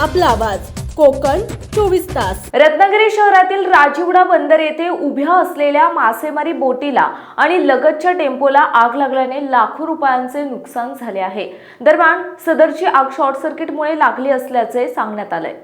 आपला आवाज. कोकण चोवीस तास. रत्नागिरी शहरातील राजीवडा बंदर येथे उभ्या असलेल्या मासेमारी बोटीला आणि लगतच्या टेम्पोला आग लागल्याने लाखो रुपयांचे नुकसान झाले आहे. दरम्यान सदरची आग शॉर्ट सर्किटमुळे लागली असल्याचे सांगण्यात आलंय.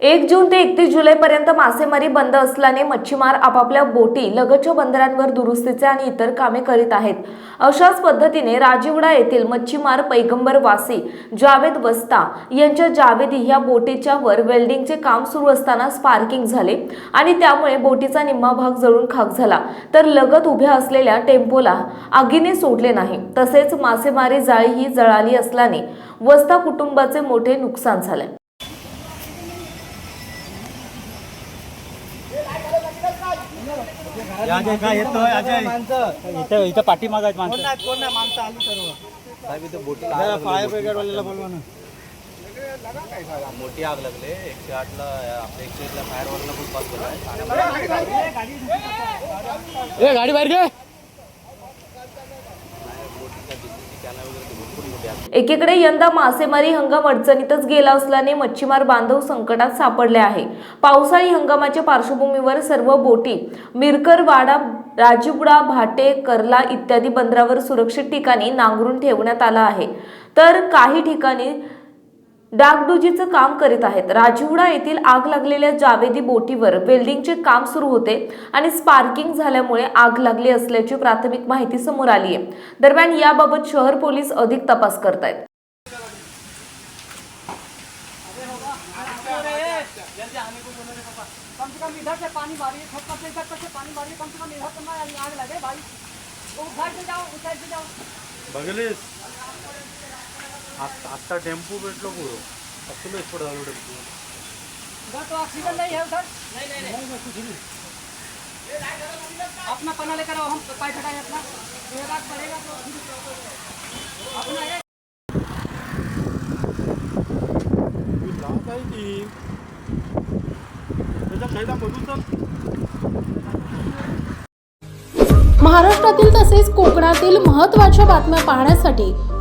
एक जून ते एकतीस जुलैपर्यंत मासेमारी बंद असल्याने मच्छीमार आपापल्या बोटी लगतच्या बंदरांवर दुरुस्तीचे आणि इतर कामे करीत आहेत. अशाच पद्धतीने राजिवडा येथील मच्छीमार पैगंबर वासी जावेद वस्ता यांच्या जावेदी ह्या बोटीच्या वर वेल्डिंगचे काम सुरू असताना स्पार्किंग झाले आणि त्यामुळे बोटीचा निम्मा भाग जळून खाक झाला. तर लगत उभ्या असलेल्या टेम्पोला आगीने सोडले नाही. तसेच मासेमारी जाळी ही जळाली असल्याने वस्ता कुटुंबाचे मोठे नुकसान झाले. अजय काय येतोय अजय इथं इथं पाठीमाग आहेत माणसं. कोण नाही माणसं आली सर्व. फायर ब्रिगेड वाल्याला बोलवा ना. मोठी आग लागले एकशे आठला आपल्या एकशे एकला फायर केला गाडी बाहेर घे. एकीकडे यंदा मासेमारी हंगाम अडचणीतच गेला असल्याने मच्छीमार बांधव संकटात सापडले आहे. पावसाळी हंगामाच्या पार्श्वभूमीवर सर्व बोटी मिरकरवाडा राजीपुडा भाटे कर्ला इत्यादी बंदरावर सुरक्षित ठिकाणी नांगरून ठेवण्यात आला आहे. तर काही ठिकाणी डागडुजीचं काम करीत आहेत. राजिवडा येथील आग लागलेल्या जावेदी बोटीवर वेल्डिंगचे काम सुरू होते आणि स्पार्किंग झाल्यामुळे आग लागली असल्याची प्राथमिक माहिती समोर आली आहे. दरम्यान याबाबत शहर पोलीस अधिक तपास करत आहेत से कम इधर से पानी मारिए छत पर से इधर तक से पानी मारिए कम से कम इधर तक ना आग लगे भाई तो उधर से जाओ उधर से जाओ बघलेस आता टेम्पो भेटलो पुरो असलो एक्सपोर्ट झालो टेम्पो ऑक्सीजन नहीं है अपना पना लेकर हम पाइप हटाएं अपना ये पड़ेगा तो अपना मधून महाराष्ट्रातील तसेच कोकणातील महत्त्वाच्या बातम्या पाहण्यासाठी